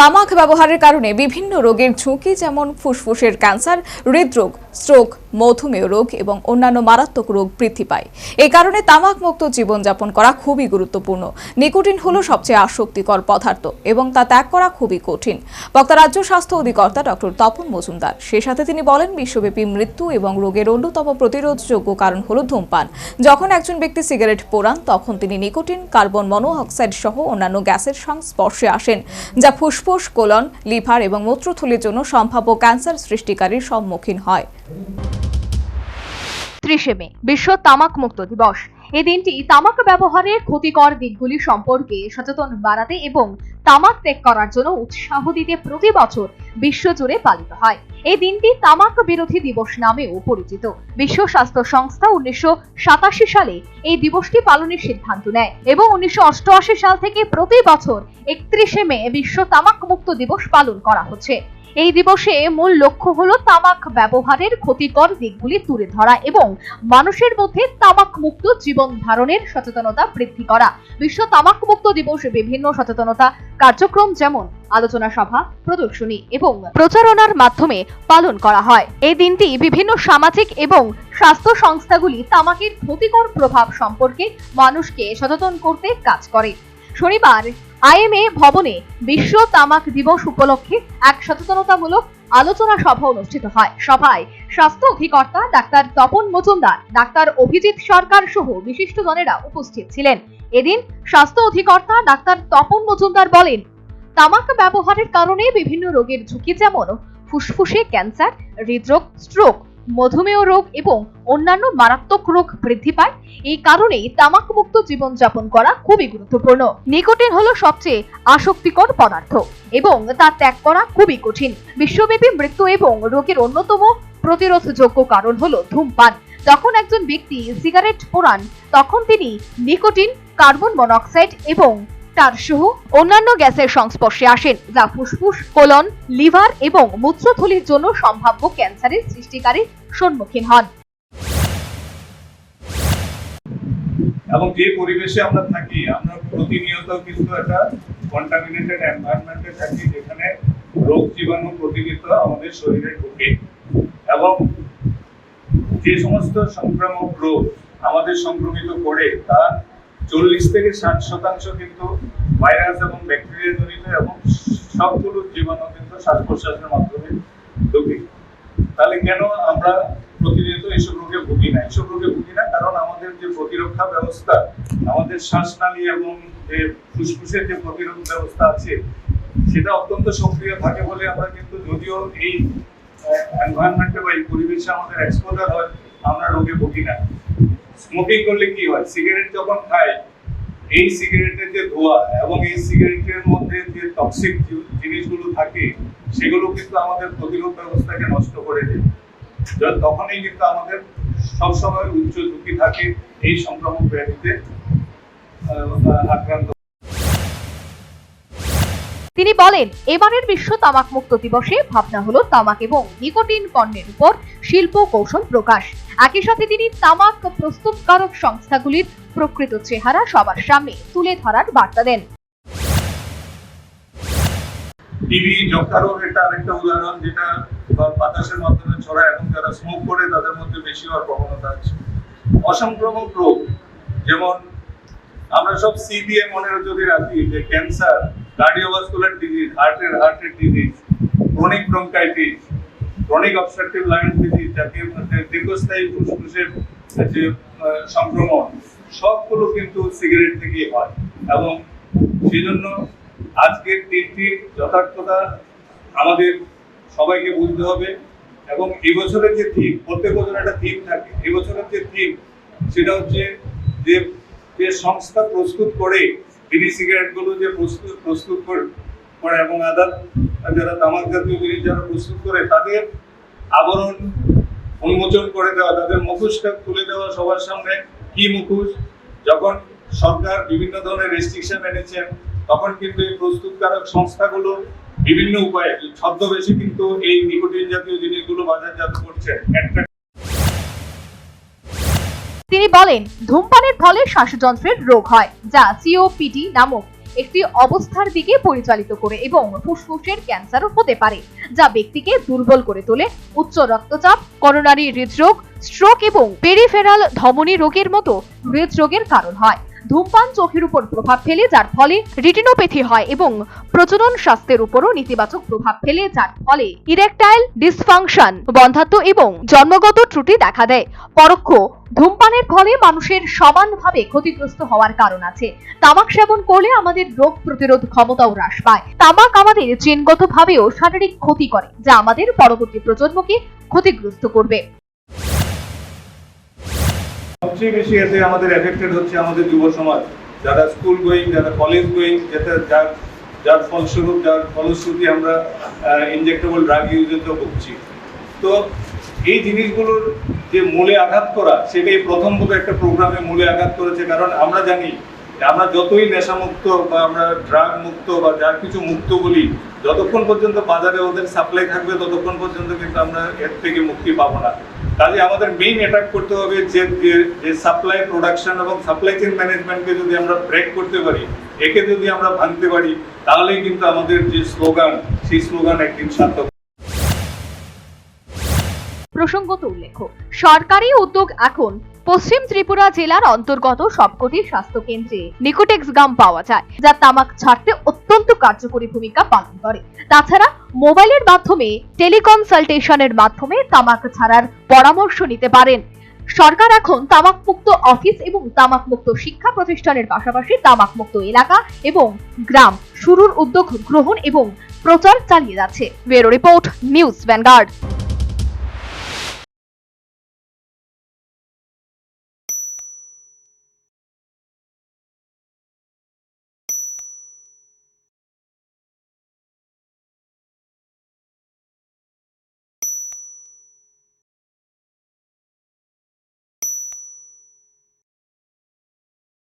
তামাক ব্যবহারের কারণে বিভিন্ন রোগের ঝুঁকি, যেমন ফুসফুসের ক্যান্সার, হৃদরোগ স্ট্রোক মধুমেহ রোগ এবং অন্যান্য মারাত্মক রোগ বৃদ্ধি পায়। এই কারণে তামাক মুক্ত জীবনযাপন করা খুবই গুরুত্বপূর্ণ। নিকোটিন হলো সবচেয়ে আসক্তিকর পদার্থ এবং তা ত্যাগ করা খুবই কঠিন। বক্তা রাজ্য স্বাস্থ্য অধিকর্তা ডক্টর তপন মজুমদার। সে সাথে তিনি বলেন, বিশ্বব্যাপী মৃত্যু এবং রোগের অন্যতম প্রতিরোধযোগ্য কারণ হলো ধূমপান। যখন একজন ব্যক্তি সিগারেট পোড়ান, তখন তিনি নিকোটিন, কার্বন মনোঅক্সাইড সহ অন্যান্য গ্যাসের সংস্পর্শে আসেন, যা ফুসফুস কোলন, লিভার এবং মূত্রথলির জন্য সম্ভাব্য ক্যান্সার সৃষ্টিকারীর সম্মুখীন হয়। ত্রিশে মে, বিশ্ব তামাক মুক্ত দিবস। এই দিনটি তামাক ব্যবহারের ক্ষতিকর দিকগুলি সম্পর্কে সচেতন বাড়াতে এবং তামাক ত্যাগ করার জন্য উৎসাহ দিতে প্রতি বছর বিশ্বজুড়ে পালিত হয়। এই দিনটি তামাক বিরোধী দিবস নামেও পরিচিত। বিশ্ব স্বাস্থ্য সংস্থা উনিশশো সাতাশি সালে এই দিবসটি পালনের সিদ্ধান্ত নেয় এবং উনিশশো অষ্টআশি সাল থেকে প্রতি বছর একত্রিশে মে বিশ্ব তামাক মুক্ত দিবস পালন করা হচ্ছে। এই দিবসে মূল লক্ষ্য হলো তামাক ব্যবহারের ক্ষতিকর দিকগুলি তুলে ধরা এবং মানুষের মধ্যে তামাক মুক্ত জীবন ধারণের সচেতনতা বৃদ্ধি করা। বিশ্ব তামাক মুক্ত দিবস বিভিন্ন সচেতনতা কার্যক্রম যেমন আলোচনা সভা, প্রদর্শনী এবং প্রচারণার মাধ্যমে পালন করা হয়। এই দিনটি বিভিন্ন সামাজিক এবং স্বাস্থ্য সংস্থাগুলি তামাকের ক্ষতিকর প্রভাব সম্পর্কে মানুষকে সচেতন করতে কাজ করে। শনিবার আইএমএ ভবনে বিশ্ব তামাক দিবস উপলক্ষে এক সচেতনতামূলক আলোচনা সভা অনুষ্ঠিত হয়। সভায় স্বাস্থ্য অধিকর্তা ডাক্তার তপন মজুমদার, ডাক্তার অভিজিৎ সরকার সহ বিশিষ্টজনেরা উপস্থিত ছিলেন। এদিন স্বাস্থ্য অধিকর্তা ডাক্তার তপন মজুমদার বলেন, তামাক ব্যবহারের কারণে বিভিন্ন রোগের ঝুঁকি যেমন ফুসফুসে ক্যান্সার, হৃদরোগ, স্ট্রোক মধুমেহ রোগ এবং অন্যান্য মারাত্মক রোগ বৃদ্ধি পায়, এই কারণেই তামাক মুক্ত জীবনযাপন করা খুবই গুরুত্বপূর্ণ। নিকোটিন হলো সবচেয়ে আসক্তিকর পদার্থ এবং তা ত্যাগ করা খুবই কঠিন। বিশ্বব্যাপী মৃত্যু এবং রোগের অন্যতম প্রতিরোধযোগ্য কারণ হলো ধূমপান। যখন একজন ব্যক্তি সিগারেট পোড়ান, তখন তিনি নিকোটিন, কার্বন মনোক্সাইড এবং তার সহ অন্যান্য গ্যাসের সংস্পর্শে আসেন, যা ফুসফুস, কোলন, লিভার এবং মূত্রথলির জন্য সম্ভাব্য ক্যান্সারের সৃষ্টিকারীর সম্মুখীন হন। এবং যে পরিবেশে আমরা থাকি, আমরা প্রতিনিয়ত কিন্তু একটা কন্টামিনেটেড এনভায়রনমেন্টে থাকি, যেখানে রোগ জীবাণু প্রতিনিয়ত আমাদের শরীরে ঢুকে। এবং যে সমস্ত সংক্রামক রোগ আমাদের সংক্রমিত করে, তা চল্লিশ থেকে ষাট শতাংশ কিন্তু ভাইরাস এবং ব্যাকটেরিয়া জনিত এবং সবগুলো জীবাণু কিন্তু শ্বাস প্রশ্বাসের মাধ্যমে ঢুকে তাহলে কেন আমরা প্রতিনিয়ত এইসব রোগে ভুগি না? এইসব রোগে ভুগি না কারণ আমাদের যে প্রতিরক্ষা ব্যবস্থা, আমাদের শ্বাসনালী এবং যে ফুসফুসের যে প্রতিরোধ ব্যবস্থা আছে, সেটা অত্যন্ত সক্রিয় থাকে বলে আমরা কিন্তু যদিও এই এনভায়রনমেন্টে বা এই পরিবেশে আমাদের এক্সপোজার হয়, আমরা রোগে ভুগি না। স্মোকিং করলে কি হয়? সিগারেট যখন খাই এই সিগারেটের যে ধোয়া এবং এই সিগারেটের মধ্যে যে টক্সিক জিনিসগুলো থাকে, সেগুলো কিন্তু আমাদের প্রতিরোধ ব্যবস্থাকে নষ্ট করে দেয়। তখনই কিন্তু আমাদের সবসময় উচ্চ ঝুঁকি থাকে এই সংক্রামক ব্যাধিতে আক্রান্ত তিনি বলেন, এবারের বিশ্ব তামাক মুক্ত দিবসে ভাবনা হলো তামাক এবং নিকোটিন পণ্যের উপর শিল্প কৌশল প্রকাশ। একই সাথে তিনি তামাক প্রস্তুতকারক সংস্থাগুলির প্রকৃত চেহারা সবার সামনে তুলে ধরার বার্তা দেন। টিবি যক্ষা রোগ এটা আরেকটা উদাহরণ যেটা বাতাসের মাধ্যমে ছড়ায় এবং যারা স্মোক করে তাদের মধ্যে বেশি হওয়ার প্রবণতা আছে। অসংক্রামক রোগ, যেমন আমরা সব সি দিয়ে মনে যদি রাখি যে ক্যান্সার কার্ডিওভাস্কুলার ডিজিজ হার্টের হার্টের disease chronic bronchitis chronic obstructive lung disease মধ্যে দীর্ঘস্থায়ী ফুসফুসের যে সংক্রমণ, সবগুলো কিন্তু সিগারেট থেকেই হয়। এবং সেই জন্য আজকের দিনটি যথার্থতা আমাদের সবাইকে বুঝতে হবে এবং এবছরের যে থিম প্রত্যেক বছর একটা থিম থাকে। এবছরের যে থিম সেটা হচ্ছে যে সংস্থা প্রস্তুত করে বিড়ি সিগারেটগুলো যে প্রস্তুত প্রস্তুত করে- এবং আদার, যারা তামাক জাতীয় জিনিস যারা প্রস্তুত করে, তাদের আবরণ উন্মোচন করে দেওয়া, তাদের মুখোশটা তুলে দেওয়া সবার সামনে। কি মুখোশ? যখন সরকার বিভিন্ন ধরনের রেস্ট্রিকশন এনেছেন তখন কিন্তু এই প্রস্তুতকারক সংস্থাগুলো বিভিন্ন উপায়ে, ছদ্মবেশে কিন্তু এই নিকোটিন জাতীয় জিনিসগুলো বাজারজাত করছে। তিনি বলেন, ধূমপানের ফলে শ্বাসযন্ত্রের রোগ হয়, যা সিওপিডি নামক একটি অবস্থার দিকে পরিচালিত করে এবং ফুসফুসের ক্যান্সারও হতে পারে, যা ব্যক্তিকে দুর্বল করে তোলে, উচ্চ রক্তচাপ, করোনারি হৃদরোগ স্ট্রোক এবং পেরিফেরাল ধমনী রোগের মতো হৃদরোগের কারণ হয়। ধূমপান চোখের উপর প্রভাব ফেলে, যার ফলে রিটিনোপ্যাথি হয় এবং প্রজনন স্বাস্থ্যের উপরও নেতিবাচক প্রভাব ফেলে, যার ফলে ইরেকটাইল ডিসফাংশন বন্ধাত্ব এবং জন্মগত ত্রুটি দেখা দেয়। পরোক্ষ, ধূমপানের ফলে মানুষের সমানভাবে ক্ষতিগ্রস্ত হওয়ার কারণ আছে। তামাক সেবন করলে আমাদের রোগ প্রতিরোধ ক্ষমতাও হ্রাস পায়। তামাক আমাদের জিনগতভাবেও শারীরিক ক্ষতি করে, যা আমাদের পরবর্তী প্রজন্মকে ক্ষতিগ্রস্ত করবে। সবচেয়ে বেশি এতে আমাদের এফেক্টেড হচ্ছে আমাদের যুব সমাজ। যারা স্কুল গোয়িং যারা কলেজ গোয়িং যাতে যার যার ফলস্বরূপ, যার ফলশ্রুতি আমরা ইনজেক্টেবল ড্রাগ ইউজের তো ভুগছি। তো এই জিনিসগুলোর যে মূলে আঘাত করা, সেটাই প্রথম একটা প্রোগ্রামে মূলে আঘাত করেছে। কারণ আমরা জানি আমরা যতই নেশামুক্ত বা আমরা ড্রাগ মুক্ত বা যার কিছু মুক্ত বলি, যতক্ষণ পর্যন্ত বাজারে ওদের সাপ্লাই থাকবে, ততক্ষণ পর্যন্ত কিন্তু আমরা এর থেকে মুক্তি পাবো না। কাজে আমাদের মেইন অ্যাটাক করতে হবে যে, যে- সাপ্লাই প্রোডাকশন এবং সাপ্লাই চেইন ম্যানেজমেন্টকে যদি আমরা ব্রেক করতে পারি, একে যদি আমরা ভাঙতে পারি, তাহলেই কিন্তু আমাদের যে স্লোগান সেই স্লোগান একদিন সার্থক প্রসঙ্গত উল্লেখ্য সরকারি উদ্যোগ এখন পশ্চিম ত্রিপুরা জেলার অন্তর্গত সবকটি স্বাস্থ্য কেন্দ্রে নিকোটেক্স গাম পাওয়া যায়, যা তামাক ছাড়তে অত্যন্ত কার্যকরী ভূমিকা পালন করে। তাছাড়া মোবাইলের মাধ্যমে টেলিকনসালটেশনের মাধ্যমে তামাক ছাড়ার পরামর্শ নিতে পারেন। সরকার এখন তামাক মুক্ত অফিস এবং তামাক মুক্ত শিক্ষা প্রতিষ্ঠানের পাশাপাশি তামাক মুক্ত এলাকা এবং গ্রাম শুরুর উদ্যোগ গ্রহণ এবং প্রচার চালিয়ে যাচ্ছে। Report, news Vanguard.